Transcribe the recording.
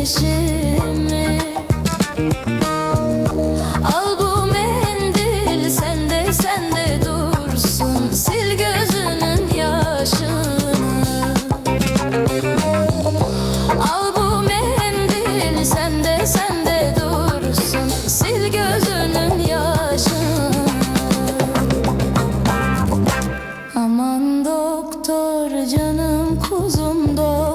Al bu mendil sende sende dursun. Sil gözünün yaşını. Al bu mendil sende sende dursun. Sil gözünün yaşını. Aman doktor canım kuzum doktor.